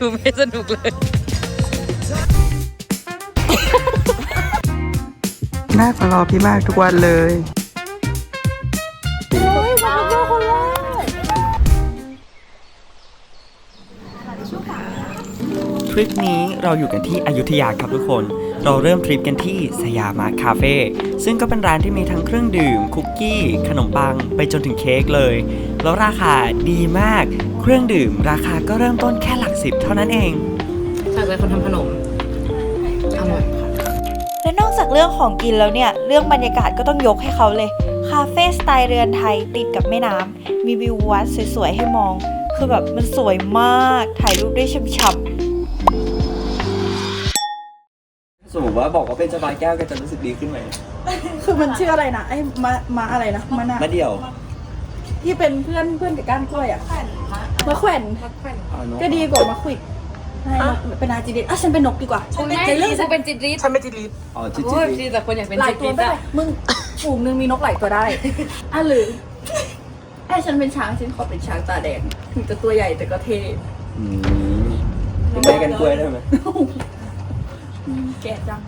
ดูไม่สนุกเลย น่ามารอพี่มากทุกวันเลยทริปนี้เราอยู่กันที่อยุธยาครับทุกคน เราเริ่มทริปกันที่สยามมาคาเฟ่ซึ่งก็เป็นร้านที่มีทั้งเครื่องดื่ม คุกกี้ ขนมปัง ไปจนถึงเค้กเลย แล้วราคาดีมาก เครื่องดื่ม ราคาก็เริ่มต้นแค่หลักสิบเท่านั้นเอง จากใจคนทำขนมอร่อยค่ะและนอกจากเรื่องของกินแล้วเนี่ย เรื่องบรรยากาศก็ต้องยกให้เขาเลย คาเฟ่สไตล์เรือนไทยติดกับแม่น้ำ มีวิววัดสวยๆ ให้มอง คือแบบมันสวยมาก ถ่ายรูปได้ช่ำสมมติว่าบอกว่าเป็นสบายแก้วก็จะรู้สึกดีขึ้นไหมคือมันชื่ออะไรนะไอ้มามาอะไรนะมานะมาเดียวที่เป็นเพื่อนเพื่อนกับก้านกล้วยอะ มะแขวนเอาเนอะก็ดีกว่ามะขวิดให้นกเป็นอาจิริตอะฉันเป็นนกดีกว่าคุณแม่ที่จะเป็นจิตริสฉันเป็นจิริตอ๋อจิ๊ดโอ้ยจิ๊ดที่แต่คนอยากเป็นหลาจิยตตัวริสไม่อะได้มึงฝูงหนึ่งมีนกหลายตัวได้ อะหรือไอ้ฉันเป็นช้างฉันขอเป็นช้างตาแดงถึงจะตัวใหญ่แต่ก็เท่อืมเป็นแม่กันกล้วยได้ไหมอืมแก่จัง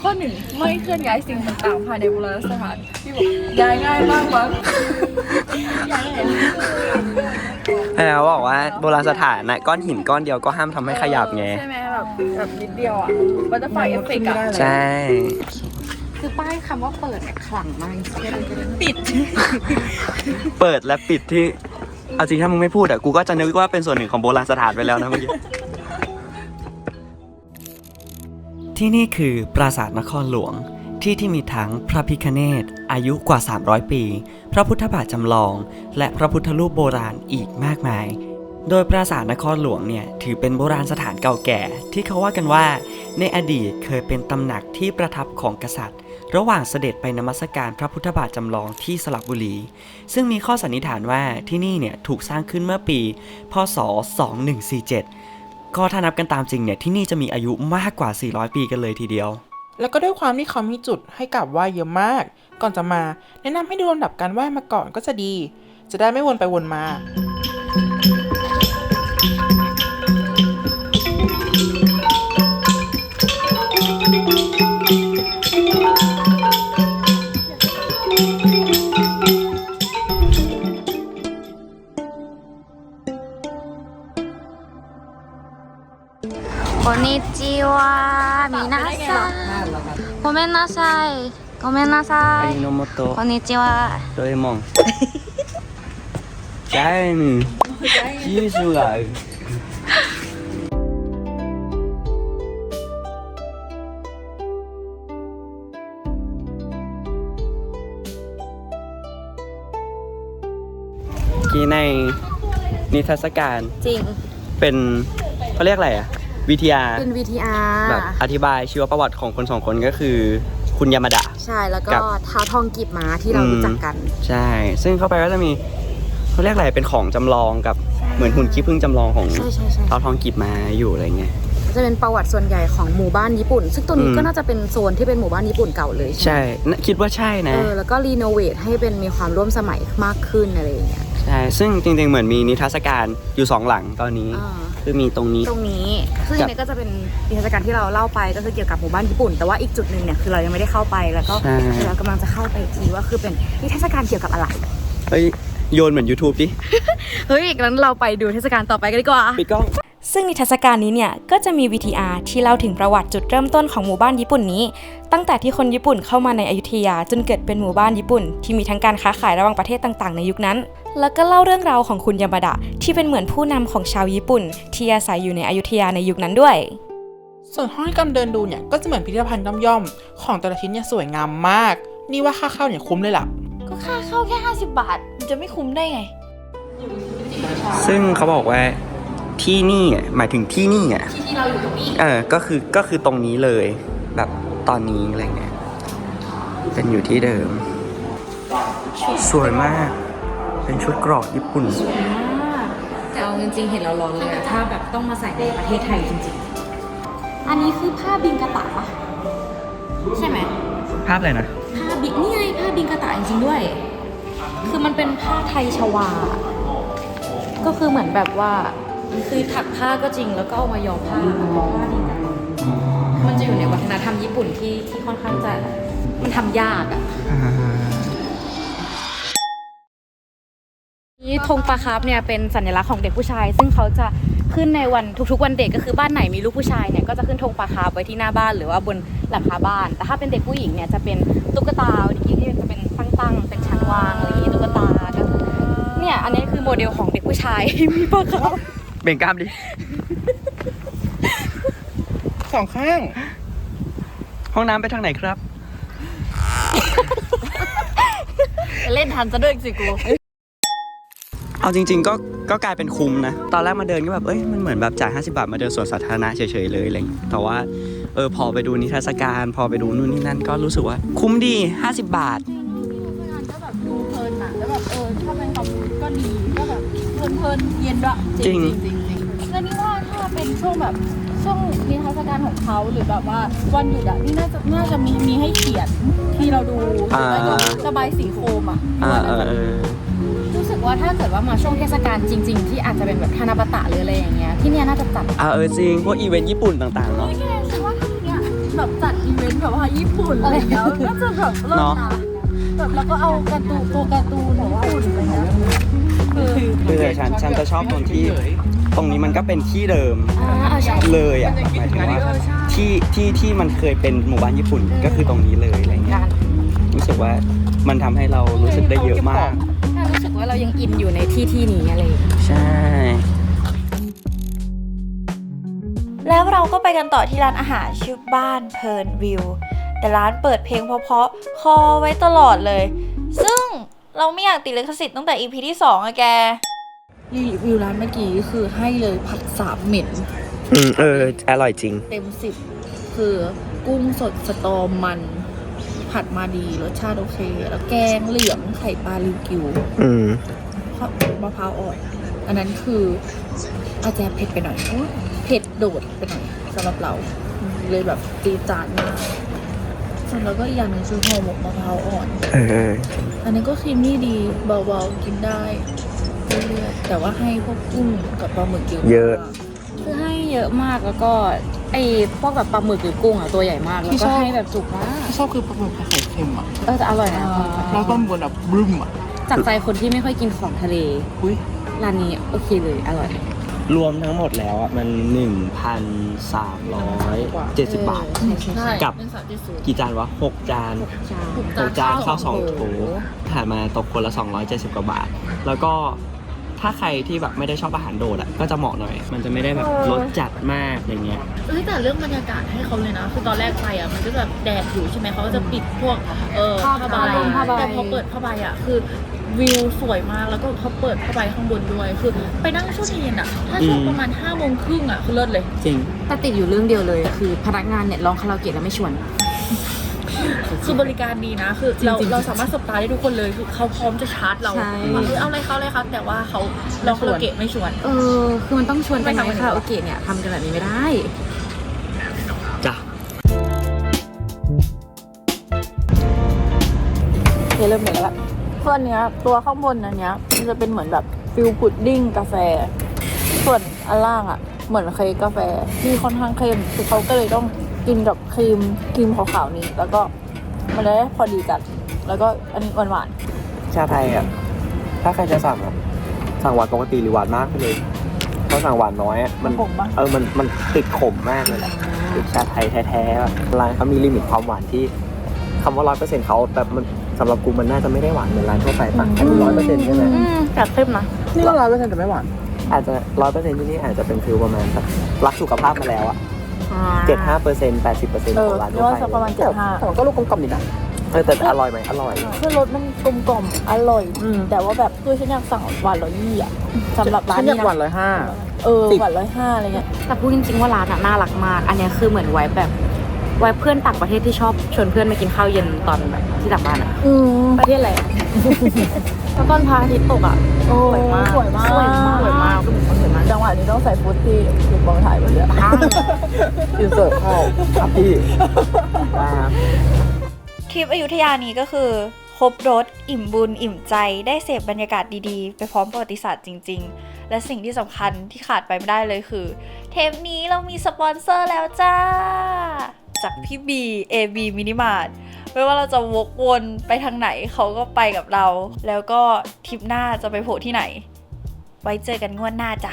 ข้อหนึ่งไม่เคลื่อนย้ายสิ่งต่างๆภายในโบราณสถานพี่บอกย้ายง่ายมากมั้งย้ายไหนแล้วบอกว่าโบราณสถานนะก้อนหินก้อนเดียวก็ห้ามทำให้ขยับไง ใช่ไหมแบบแบบนิดเดียวอะบัตเตอร์ไฟเอฟเฟกต์อะใช่ คือป้ายคำว่าเปิดเนี่ยขลังมากจริงเปิดและปิดที่เอาจริงถ้ามึงไม่พูดอะกูก็จะนึกว่าเป็นส่วนหนึ่งของโบราณสถานไปแล้วนะเมื่อกี้ ที่นี่คือปราสาทนครหลวง ที่ที่มีทั้งพระพิคเนตอายุกว่า 300 ปี พระพุทธบาทจำลอง และพระพุทธรูปโบราณอีกมากมาย โดยปราสาทนครหลวงเนี่ยถือเป็นโบราณสถานเก่าแก่ ที่เขาว่ากันว่า ในอดีตเคยเป็นตำหนักที่ประทับของกษัตริย์ ระหว่างเสด็จไปนมัสการพระพุทธบาทจำลองที่สระบุรี ซึ่งมีข้อสันนิษฐานว่าที่นี่เนี่ยถูกสร้างขึ้นเมื่อปี พศ 2147 ก็ถ้านับกันตามจริงเนี่ยที่นี่จะมีอายุมากกว่า 400 ปีกันเลยทีเดียว แล้วก็ด้วยความที่เขามีจุดให้กลับไหว้เยอะมาก ก่อนจะมา แนะนำให้ดูลำดับการไหว้มาก่อนก็จะดี จะได้ไม่วนไปวนมา なさい。ごめんなさい。のもとこんにちは。โดเรมอนใช่หนึ่งยี่สิบหลายกี้ในนิทรรศการ จริง เป็นเขาเรียกอะไรอะ วิทยาเป็น VTR แบบอธิบายชีวประวัติของคนสองคนก็คือ คุณยามาดะ ใช่แล้วก็กับท้าวทองกีบม้าที่เรารู้จักกัน ใช่ ซึ่งเข้าไปก็จะมีเขาเรียกอะไรเป็นของจำลองกับเหมือนหุ่นขี้ผึ้งจำลองของใช่ใช่ใช่เท้าทองกีบมาอยู่อะไรเงี้ย จะเป็นประวัติส่วนใหญ่ของหมู่บ้านญี่ปุ่น ซึ่งตัวนี้อืม ก็น่าจะเป็นโซนที่เป็นหมู่บ้านญี่ปุ่นเก่าเลยใช่ใช่ไหมน่ะคิดว่าใช่นะ เออแล้วก็รีโนเวทให้เป็นมีความร่วมสมัยมากขึ้นอะไรอย่างเงี้ยใช่ ซึ่งจริงๆ เหมือนมีนิทรรศการอยู่สองหลังตอนนี้ อ่า คือมีตรงนี้ ตรงนี้ซึ่งกับอันนี้ก็จะเป็นนิทรรศการที่เราเล่าไปก็คือเกี่ยวกับหมู่บ้านญี่ปุ่น แต่ว่าอีกจุดหนึ่งเนี่ยคือเรายังไม่ได้เข้าไปแล้วก็ใช่ เรากำลังจะเข้าไปอีกทีว่าคือเป็นนิทรรศการเกี่ยวกับอะไร เฮ้ยโยนเหมือน YouTube ดิ เฮ้ยงั้นเราไปดูเทศกาลต่อไปกันดีกว่า ปิดกล้อง ซึ่งนิทรรศการนี้เนี่ยก็จะมี VTR ที่เล่าถึงประวัติจุดเริ่มต้นของหมู่บ้านญี่ปุ่นนี้ ตั้งแต่ที่คนญี่ปุ่นเข้ามาในอยุธยาจนเกิดเป็นหมู่บ้านญี่ปุ่น ที่มีทั้งการค้าขายระหว่างประเทศต่างๆ ในยุคนั้น แล้วก็เล่าเรื่องราวของคุณยามาดะที่เป็นเหมือนผู้นำของชาวญี่ปุ่น ที่อาศัยอยู่ในอยุธยาในยุคนั้นด้วย ส่วนห้องที่กำลังเดินดูเนี่ยก็จะเหมือนพิพิธภัณฑ์ย่อมๆของแต่ละชิ้นเนี่ยสวยงามมาก นี่ว่าค่าเข้าเนี่ยคุ้มเลยล่ะ ก็ค่าเข้าแค่ 50 บาทมันจะไม่คุ้มได้ไง ซึ่งเขาบอกว่าที่นี่อะหมายถึงที่นี่อะที่เราอยู่ตรงนี้เออก็คือก็คือตรงนี้เลย แบบตอนนี้อะไรเงี้ยเป็นอยู่ที่เดิม สวยมาก เป็นชุดเกรอกญี่ปุ่น แต่เอาจริงๆ เห็นเราร้อนเลยอะถ้าแบบต้องมาใส่ในประเทศไทยจริงอันนี้คือผ้าบิงกะตะปะใช่ไหมภาพอะไรนะ ผ้าบิงนี่ไงผ้าบิงกะตะจริงๆด้วย คือมันเป็นผ้าไทยชวา ก็คือเหมือนแบบว่า คือถักผ้าก็จริงแล้วก็เอามาย้อมผ้าเป็นผ้าบิงกะตะมันจะอยู่ในวัฒนธรรมญี่ปุ่นที่ที่ค่อนข้างจะมันทำยากอะ นี่ธงปลาคาร์ฟเนี่ยเป็นสัญลักษณ์ของเด็กผู้ชาย ซึ่งเขาจะขึ้นในวันทุกๆวันเด็กก็คือบ้านไหนมีลูกผู้ชายเนี่ยก็จะขึ้นธงปลาคาร์ฟไว้ที่หน้าบ้านหรือว่าบนหลังคาบ้าน แต่ถ้าเป็นเด็กผู้หญิงเนี่ยจะเป็นตุ๊กตาที่ที่จะเป็นตั้งๆเป็นชั้นวางอะไรอย่างงี้ตุ๊กตาก็คือเนี่ยอันนี้คือโมเดลของเด็กผู้ชาย มีปลาคาร์ฟเบ่งกล้ามดิสองข้าง ห้องน้ำไปทางไหนครับ เล่นทันซะด้วยสิกู เอาจริง ๆ ก็ก็กลายเป็นคุ้มนะ ตอนแรกมาเดินก็แบบเอ้ยมันเหมือนแบบจ่าย50 บาทมาเดินสวนสาธารณะเฉยๆเลยอะไรอย่างเงี้ยแต่ว่าเออพอไปดูนิทรรศการ พอไปดูนู่นนี่นั่นก็รู้สึกว่า คุ้มดี 50 บาท ก็แบบดูเพลินอะแล้วแบบเออถ้าเป็นความรู้ก็ดีก็แบบเพลินเพลินๆเย็นด้วยจริง จริงจริงแล้วนี่ว่าถ้าเป็นช่วงแบบช่วงนิทรรศการของเขาหรือแบบว่าวันหยุดอะนี่น่าจะน่าจะมีมีให้เขียนที่เราดูหรือไม่ก็อ่าระบายสีโคมอะอ่าว่าเอน่าอจะเออรู้สึก ว่าถ้าเกิดว่ามาช่วงเทศกาลจริง ๆ ที่อาจจะเป็นแบบฮานาบะตะหรืออะไรอย่างเงี้ยที่เนี่ยน่าจะจัดอ่าเออจริงพวกอีเวนต์ญี่ปุ่นต่างๆเนาะแค่คิดว่าที่เนี้ยแบบจัดอีเวนต์แบบว่าญี่ปุ่นอะไรอย่างเงี้ยน่าจะแบบเลิศเนาะนะแบบแล้วก็เอาการ์ตูนตัวการ์ตูนของญี่ปุ่นอะไรเงี้ยคือคือแต่ฉันฉันจะชอบตรงที่ ตรงนี้มันก็เป็นที่เดิมอ่าใช่เลยอะหมายถึงว่าที่ที่ที่มันเคยเป็นหมู่บ้านญี่ปุ่นก็คือตรงนี้เลยอะไรเงี้ยรู้สึกว่ามันทำให้เรารู้สึกได้เยอะมากถ้ารู้สึก ว่าเรายังอินอยู่ในที่ที่นี้อะไรอย่างเงี้ย ใช่ แล้วเราก็ไปกันต่อที่ร้านอาหารชื่อบ้านเพลินวิว แต่ร้านเปิดเพลงเพราะๆคอไว้ตลอดเลย ซึ่งเราไม่อยากติดลิขสิทธิ์ตั้งแต่ EP ที่ 2อะแก รีวิวร้านเมื่อกี้คือให้เลยผัดสามเหม็นอืมเออ อร่อยจริง เต็มสิบคือกุ้งสดสตอมัน ผัดมาดีรสชาติโอเค แล้วแกงเหลืองไข่ปลาลิวกิวอืมข้าวมะพร้าวอ่อนอันนั้นคืออาจจะเผ็ดไปหน่อยเผ็ดโดดไปหน่อยสำหรับเรา เลยแบบตีดจานมากส่วนแล้วก็อีกอย่างหนึ่งคือห่อหมกมะพร้าวอ่อนเอออันนี้ก็ครีมมี่ดีเบาๆกินได้เรื่อยๆแต่ว่าให้พวกกุ้งกับปลาหมึกเยอะเยอะมากคือให้เยอะมากแล้วก็ ไอ้พวกแบบปลาหมึกหรือกุ้งอะตัวใหญ่มาก แล้วก็ให้แบบจุกมากที่ชอบคือปลาหมึกไข่เค็มอะเออแต่อร่อยนะแล้วต้มบนแบบบรึมอะจากใจคนที่ไม่ค่อยกินของทะเลอุ้ยร้านนี้โอเคเลยอร่อย รวมทั้งหมดแล้วอะมัน 1,370 บาทใช่กับหนึ่งสามเจ็ดศูนย์กี่จานวะ 6 จานจานหกหกจานข้าวสองโถโถถ่ายมาตกคนละ 270 กว่าบาท แล้วก็ ถ้าใครที่แบบไม่ได้ชอบอาหารโดดอะก็จะเหมาะหน่อย มันจะไม่ได้แบบรสจัดมากอย่างเงี้ย เอ้ยแต่เรื่องบรรยากาศให้เขาเลยนะ คือตอนแรกไปอะมันก็แบบแดดอยู่ใช่ไหมเขาก็จะปิดพวกเออผ้าใบผ้าใบ แต่พอเปิดผ้าใบอะคือวิวสวยมากแล้วก็เขาเปิดผ้าใบข้างบนด้วยคือ ไปนั่งช่วงเย็นอะ ถ้าช่วงอืมประมาณห้าโมงครึ่งอะคือเลิศเลย จริง แต่ติดอยู่เรื่องเดียวเลย คือพนักงานเนี่ยร้องคาราโอเกะแล้วไม่ชวน คือบริการดีนะ คือเราจริงๆเราสามารถสบตาได้ทุกคนเลยคือเขาพร้อมจะชาร์จเราใช่ว่าเออเอาอะไรเขาเลยครับแต่ว่าเขาลองคาราโอเกะไม่ชวน เออคือมันต้องชวนกันไหมไม่ทำคาราโอเกะเนี่ยทำกันแบบนี้ไม่ได้จ้ะเคเริ่มเหมือนแล้วส่วนเนี้ยตัวข้างบนอันเนี้ยมันจะเป็นเหมือนแบบฟิลพุดดิ้งกาแฟ ส่วนอันล่างอะ เหมือนเค้กกาแฟที่ค่อนข้างเค็มคือเขาก็เลยต้อง กินกับครีมครีมขาวๆนี้ แล้วก็มันได้พอดีกัน แล้วก็อันนี้หวานชาไทยอะ ถ้าใครจะสั่งอะ สั่งหวานปกติหรือหวานมากไปเลย เพราะสั่งหวานน้อยอะมันผมปะเออ มัน มันติดขมมากเลยแหละติดชาไทยแท้ๆอะร้านเขามีลิมิตความหวานที่คำว่าร้อยเปอร์เซ็นต์เขาแต่มันสำหรับกูมันน่าจะไม่ได้หวานเหมือนร้านทั่วไปปะอันนี้ร้อยเปอร์เซ็นต์ใช่ไหม อืมจัดเข้มนะ นี่ก็ร้อยเปอร์เซ็นต์แต่ไม่หวานอาจจะร้อยเปอร์เซ็นต์ที่นี่อาจจะเป็นฟิลประมาณแบบรักสุขภาพมาแล้วอะ เจ็ดห้าเปอร์เซ็นต์แปดสิบเปอร์เซ็นต์เอขอองร้านเรียทั่กวว่าไปสักประมาณเจ็ดห้าแต่มันก็ลูกกลมๆดีนะเออแต่อร่อยไหมอร่อย คือรสมันกลมกล่อมอร่อย อืม แต่ว่าแบบคือฉันอยากสั่งหวานร้อยยี่อะสำหรับร้านฉันอยานี้กหวานนะร้อยห้า เออสิบ หวานร้อยห้าอะไรเงี้ย แต่พูดจริงๆว่าร้านอะน่ารักมาก อันเนี้ยคือเหมือนไว้แบบ ไว้เพื่อนต่างประเทศที่ชอบชวนเพื่อนมากินข้าวเย็นตอนแบบที่ต่างบ้านอะอืมประเทศอะไรแล้วตอนพระอาทิตย์ตกอะสวยมากสวยมาก สวยมากสวยมาก จังหวะนี้ต้องใส่ฟุตที่ถูกบองถ่ายไปเลยอะ อินเสิร์ตเข้าครับพี่ได้ครับทริปอยุธยานี้ก็คือ ครบรถอิ่มบุญ อิ่มใจได้เสพบรรยากาศดีๆ ไปพร้อมประวัติศาสตร์จริง ๆ และสิ่งที่สำคัญที่ขาดไปไม่ได้เลยคือ เทปนี้เรามีสปอนเซอร์แล้วจ้า จากพี่บี AB Minimart ไม่ว่าเราจะวกวนไปทางไหนเขาก็ไปกับเรา แล้วก็ทริปหน้าจะไปโผล่ที่ไหน ไว้เจอกันงวดหน้าจ้ะ